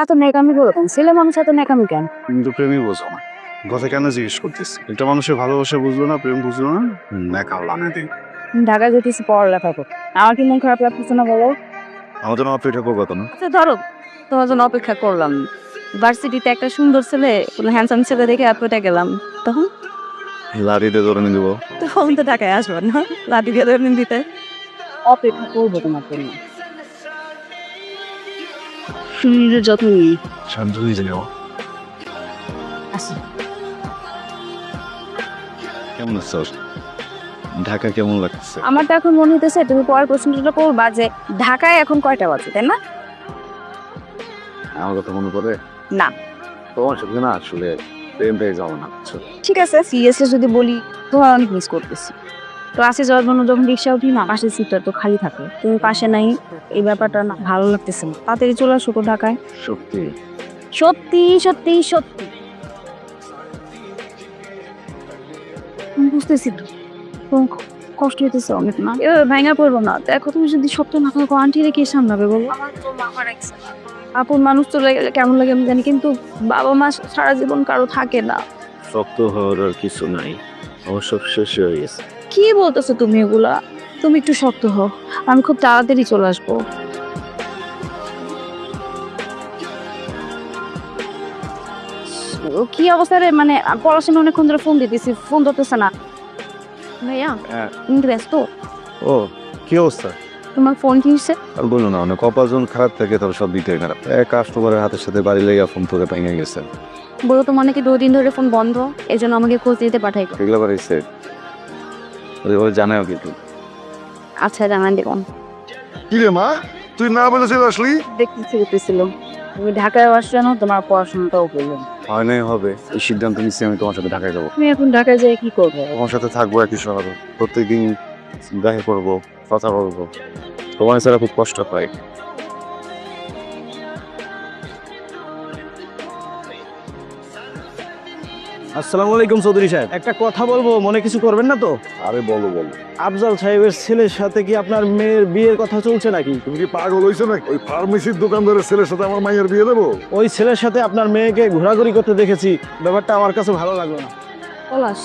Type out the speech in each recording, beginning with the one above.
এত নেকামি করো কেন? ছেলে মানুষ এত নেকামি কেন? কিন্তু প্রেমই বোঝো না। কথা কেন জিজ্ঞেস করতেছি? একটা মানুষের ভালোবাসা বুঝলো না প্রেম বুঝলো না নেকা লাগাই দিই ঢাকা যেতেছি পড়ালেখা করতে। আমার কি মন খারাপ লাগতেছে না বলো? আমাদের অপেক্ষা করব তো না আচ্ছা ধরো তোমার জন্য অপেক্ষা করলাম। ভার্সিটিতে একটা সুন্দর ছেলে কোনো হ্যান্ডসাম ছেলে দেখে আপটা গেলাম। তখন? লাড়িতে ধরে নিয়ে দেবো। তখন তো ঢাকায় আসব না? লাঠি দিয়ে ধরে দিতে। অপেক্ষা করব তোমার জন্য। শরীরের যত্ন নিই শান্ত হয়ে যাও আসি। কেমন আছো? ঢাকা কেমন লাগছে? আমার তো এখন মনে হইতেছে তুমি পরের প্রশ্নটা করবা যে ঢাকায় এখন কয়টা বাজে তাই না? আমার কথা মনে পড়ে? না। তোমার সাথে না আসলে প্রেম পেয়ে যাব না? ঠিক আছে সিরিয়াসলি যদি বলি তোমার অনেক মিস করতেছি। ক্লাসে যাওয়ার জন্য যখন রিক্সা উঠি না পাশের সিটটা তো খালি থাকে। তুমি পাশে নাই এই ব্যাপারটা না ভালো লাগতেছে না। তাড়াতাড়ি চলে আসো তো ঢাকায় সত্যি সত্যি সত্যি। সত্যি বুঝতেছি তো। কষ্ট হইতেছে অনেক না? এভাবে ভেঙে পড়ব না। দেখো তুমি যদি সত্য না থাকো আন্টি রেখে সামলাবে বলো? আপন মানুষ গেলে কেমন লাগে আমি জানি কিন্তু বাবা মা সারা জীবন কারও থাকে না। শক্ত হওয়ার আর কিছু নাই। আমার সব শেষ হয়ে গেছে। কি বলতেছো তুমি এগুলা? তুমি একটু শক্ত হও। আমি খুব তাড়াতাড়ি চলে আসব। কি অবস্থা রে? মানে পড়াশোনা অনেকক্ষণ ধরে ফোন দিতেছি ফোন ধরতেছে না। ভাইয়া হ্যাঁ। তুমি কি ব্যস্ত? ও কি অবস্থা? তোমার ফোন কি হচ্ছে আর বলো না অনেক কপালজন খারাপ থাকে তবে সব দিতে খারাপ। এক কাস্টমারের হাতের সাথে বাড়ি লেগে ফোন তোকে ভেঙে গেছে। বলো তোমার নাকি দুদিন ধরে ফোন বন্ধ? এই জন্য আমাকে খোঁজ দিতে পাঠাই এগুলো বাড়িছে ওই জানেও কিন্তু। আচ্ছা জানান দেখুন কি রে মা? তুই না বলে চলে আসলি? দেখতে চেয়েছিল তুমি ঢাকায় আসছো না তোমার পড়াশোনাটাও করল হয় নাই হবে। এই সিদ্ধান্ত নিচ্ছি আমি তোমার সাথে ঢাকায় যাব। তুমি এখন ঢাকায় যাই কি করবে? তোমার সাথে থাকব একই শহরে। প্রত্যেকদিন দেখা করব কথা বলব। তোমার ছাড়া খুব কষ্ট পাই আসসালামু আলাইকুম চৌধুরী সাহেব। একটা কথা বলব মনে কিছু করবেন না তো? আরে বলো বলো। আফজাল সাহেবের ছেলের সাথে কি আপনার মেয়ের বিয়ের কথা চলছে নাকি? তুমি কি পাগল হইছো না ওই ফার্মেসির দোকানদারের ছেলের সাথে আমার মাইয়ের বিয়ে দেবো? ওই ছেলের সাথে আপনার মেয়েকে ঘোরাঘুরি করতে দেখেছি। ব্যাপারটা আমার কাছে ভালো লাগল না। পলাশ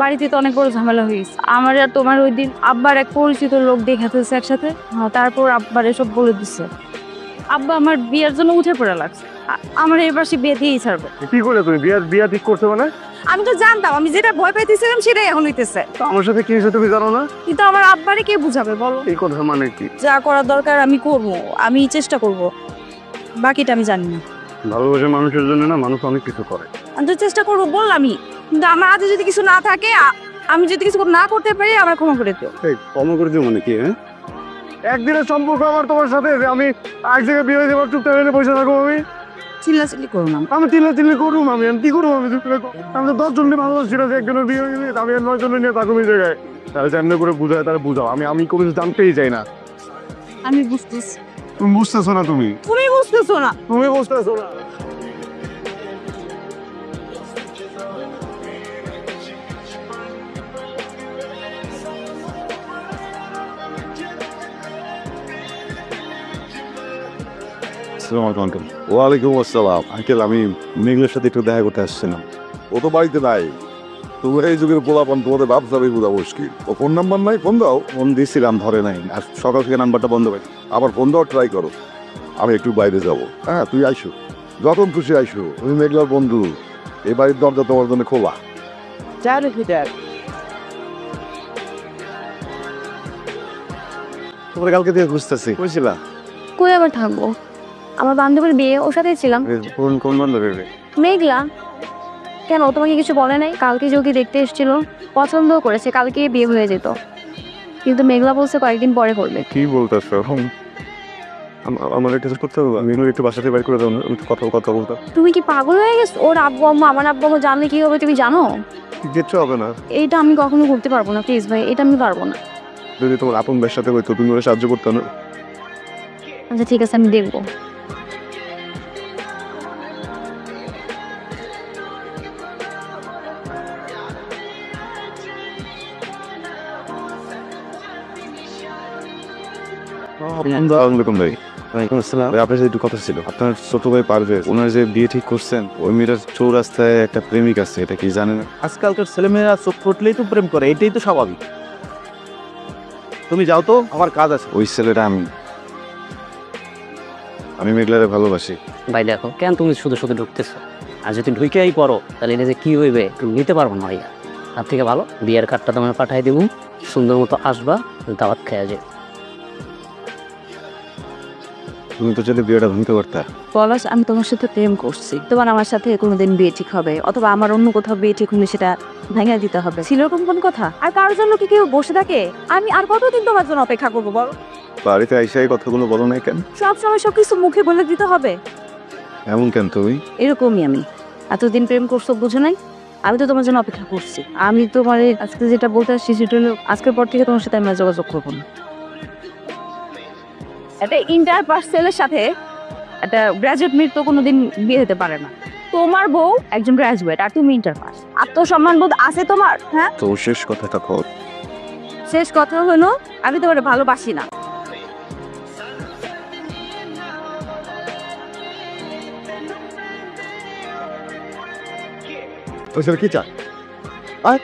বাড়িতে তো অনেক বড় ঝামেলা হয়েছে আমার আর তোমার ওই দিন আব্বার এক পরিচিত লোক দেখে ফেলছে একসাথে। হ্যাঁ, তারপর আব্বার এসব বলে দিচ্ছে আব্বা আমার বিয়ের জন্য উঠে পড়ে লাগছে। আমার এবার সে বিয়ে দিয়েই ছাড়বে। কি করে তুমি? বিয়ে বিয়ে ঠিক করছ মানে? আমি তো জানতাম আমি যেটা ভয় পাইতেছিলাম সেটাই এখন হইতেছে। তো আমার সাথে কি হয়েছে তুমি জানো না? কিন্তু আমার আব্বারে কে বুঝাবে বলো? এই কথা মানে কি? যা করার দরকার আমি করব আমি চেষ্টা করব। বাকিটা আমি জানি না। ভালোবাসা মানুষের জন্য না মানুষ অনেক কিছু করে। আমি তো চেষ্টা করব বললামই। কিন্তু আমার হাতে যদি কিছু না থাকে আমি যদি কিছু না করতে পারি আমার ক্ষমা করে দিও। এই কম করে দিও মানে কি হ্যাঁ? একদিনের সম্পর্ক আমার তোমার সাথে যে আমি এক জায়গায় বিয়ে দেবো চুপচাপ এনে বসে থাকব আমি। চিল্লাচিল্লি করো না আমি তিলে করুম আমি কি করব আমি আমি তো দশজন নিয়ে ভালোবাসছি না একজনের বিয়ে হয়ে গেছে আমি আর নয় জন নিয়ে থাকুম এই জায়গায়। তাহলে যেমনি করে বুঝায় তারা বুঝাও। আমি আমি কোনো কিছু জানতেই চাই না। আমি বুঝতেছি। তুমি বুঝতেছো না তুমি? তুমি বুঝতেছো না। তুমি বুঝতেছো না। আসসালামু আলাইকুম। আঙ্কেল ওয়ালাইকুম আসসালাম। আঙ্কেল আমি মেঘলের সাথে একটু দেখা করতে আসছিলাম। ও তো বাড়িতে নাই। এই যুগের পোলাপান তোমাদের বাপ যাবে বুঝা মুশকিল। ও ফোন নাম্বার নাই? ফোন দাও। ফোন দিয়েছিলাম ধরে নাই। আর সকাল থেকে নাম্বারটা বন্ধ পাই আবার ফোন দাও ট্রাই করো। আমি একটু বাইরে যাব। হ্যাঁ তুই আইসো। যখন খুশি আইসো। তুমি মেঘলার বন্ধু। এই বাড়ির দরজা তোমার জন্য খোলা। তোমার কালকে থেকে খুঁজতেছি। বুঝছিলা কই আবার থাকব আমার বান্ধবীর বিয়ে ওর সাথেই ছিলাম। কোন কোন বন্ধ করবে মেঘলা। কেন ও তোমাকে কিছু বলে নাই? কালকে যোগী দেখতে এসেছিল পছন্দও করেছে কালকে বিয়ে হয়ে যেত। কিন্তু মেঘলা বলছে কয়েকদিন পরে করবে। কি বলতেছ? আমার একটা করতে হবে। আমি একটু বাসাতে বাইর করে দাও না একটু কথা কথা বলতাম। তুমি কি পাগল হয়ে গেছো? ওর আব্বু আম্মা আমার আব্বু আম্মা জানলে কি হবে তুমি জানো? কিচ্ছু হবে না। এইটা আমি কখনো করতে পারব না প্লিজ ভাই এটা আমি পারব না। যদি তোমার আপন ভাইয়ের সাথে হইতো তুমি ওরা সাহায্য করতে না আচ্ছা ঠিক আছে আমি দেখব। আপনার সাথে একটু কথা ছিল আপনার ছোট ভাই পারভেজ ওনার যে বিয়ে ঠিক করছেন ওই মেয়েটার চৌরাস্তায় একটা প্রেমিক আছে এটা কি জানেন? আজকালকার ছেলেমেয়েরা চোখ ফুটলেই তো প্রেম করে এটাই তো স্বাভাবিক। তুমি যাও তো আমার কাজ আছে। ওই ছেলেটা আমি আমি মেঘলারে ভালোবাসি। ভাই দেখো কেন তুমি শুধু শুধু ঢুকতেছো? আর যদি ঢুকেই পড়ো তাহলে এটা যে কি হইবে তুমি নিতে পারব না ভাইয়া। তার থেকে ভালো বিয়ের কার্ডটা তোমায় পাঠাই দেবো সুন্দর মতো আসবা দাওয়াত খেয়ে যে তুমি তো চাইলে বিয়েটা ভাঙতে পারতা পলাশ আমি তোমার সাথে প্রেম করছি। তোমার আমার সাথে কোনোদিন বিয়ে ঠিক হবে অথবা আমার অন্য কোথাও বিয়ে ঠিক হলে সেটা ভেঙে দিতে হবে। ছিল এরকম কোন কথা? আর কারোর জন্য কি কেউ বসে থাকে? আমি আর কতদিন তোমার জন্য অপেক্ষা করব বলো? বাড়িতে আইসা এই কথাগুলো বলো নাই কেন? সব সময় সব কিছু মুখে বলে দিতে হবে। এমন কেন তুমি? এরকমই আমি। এতদিন প্রেম করছ বুঝো নাই? আমি তো তোমার জন্য অপেক্ষা করছি। আমি তোমার আজকে যেটা বলতে আসছি সেটা হলো আজকের পর থেকে তোমার সাথে আমি যোগাযোগ করব না। একটা ইন্টার পার্সেলের সাথে একটা গ্রাজুয়েট মেয়ের তো কোনোদিন বিয়ে হতে পারে না। তোমার বউ একজন গ্রাজুয়েট আর তুমি ইন্টার পাস আত্মসম্মান বোধ আছে তোমার? হ্যাঁ? তো শেষ কথাটা কর শেষ কথা হলো আমি তোমার ভালোবাসি না। ছেলে কি চায়? আয়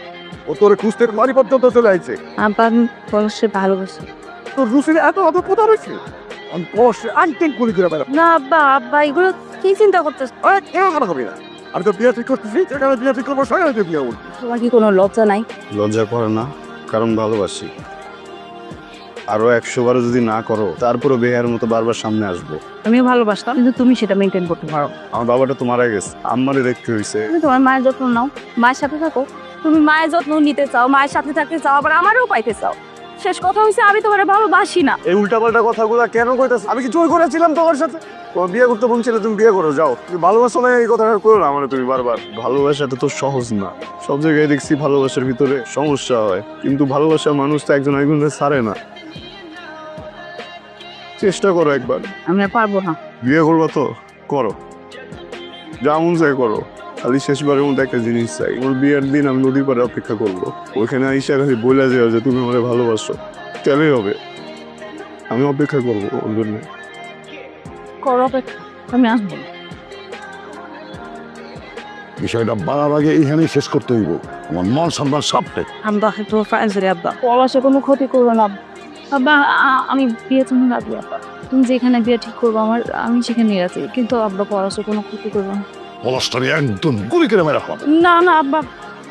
ও তোর খুঁজতে মারি পর্যন্ত চলে আইছে। আব্বা আমি ভালোবাসি। তোর রুসির এত অত কোথা রয়েছে আমি আনটেন করে করে বেড়াবো। না আব্বা আব্বা এগুলো কি চিন্তা করতেছ? কেন খারাপ হবে না? আমি তো বিয়ে ঠিক করতেছি যেখানে বিয়ে ঠিক করব সেখানে তুই বিয়ে করবি। তোমার কি কোনো লজ্জা নাই? লজ্জা করে না কারণ ভালোবাসি। আরও একশো বারো যদি না করো তারপরও বেহার মতো বারবার সামনে আসব। আমিও ভালোবাসতাম কিন্তু তুমি সেটা মেনটেন করতে পারো। আমার বাবাটা তো মারা গেছে আমারই দেখতে হয়েছে তুমি তোমার মায়ের যত্ন নাও মায়ের সাথে থাকো। তুমি মায়ের যত্ন নিতে চাও মায়ের সাথে থাকতে চাও আবার আমারও পাইতে চাও। শেষ কথা হয়েছে আমি তোমার ভালোবাসি না। এই উল্টাপাল্টা কথাগুলো কেন কইতাছ? আমি কি জোর করেছিলাম তোমার সাথে? তোমার বিয়ে করতে বলছিলে তুমি বিয়ে করো যাও। তুমি ভালোবাসো না এই কথাটা করো না মানে তুমি বারবার। ভালোবাসাটা তো সহজ না। সব জায়গায় দেখছি ভালোবাসার ভিতরে সমস্যা হয়। কিন্তু ভালোবাসার মানুষ তো একজন একজনের ছাড়ে না। চেষ্টা করো একবার। আমি পারব না। বিয়ে করব তো? করো। যা মন চাই করো। খালি শেষবারের মধ্যে একটা জিনিস চাই। ওর বিয়ের দিন আমি নদীর পাড়ে অপেক্ষা করব। ওইখানে আইসা খালি বলে যাও যে তুমি আমাকে ভালোবাসো। তাহলেই হবে। আমি অপেক্ষা করব ওর জন্য করো অপেক্ষা। আমি আসব না। বিষয়টা বাড়ার আগে এখানেই শেষ করতে হইব। আমার মন সম্মান সব টেক। আব্বা একটু ফ্রেন্ডস রে আব্বা। পলাশে কোনো ক্ষতি করব না। আব্বা আমি বিয়ে তুমি রাখব আব্বা। তুমি যেখানে বিয়ে ঠিক করব আমার আমি সেখানে আছি। কিন্তু আব্বা পলাশে কোনো ক্ষতি করব না। পলাশটারি একদম গুলি করে মেরা খাওয়াবো না না আব্বা।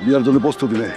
বিয়ার জন্য প্রস্তুতি নে।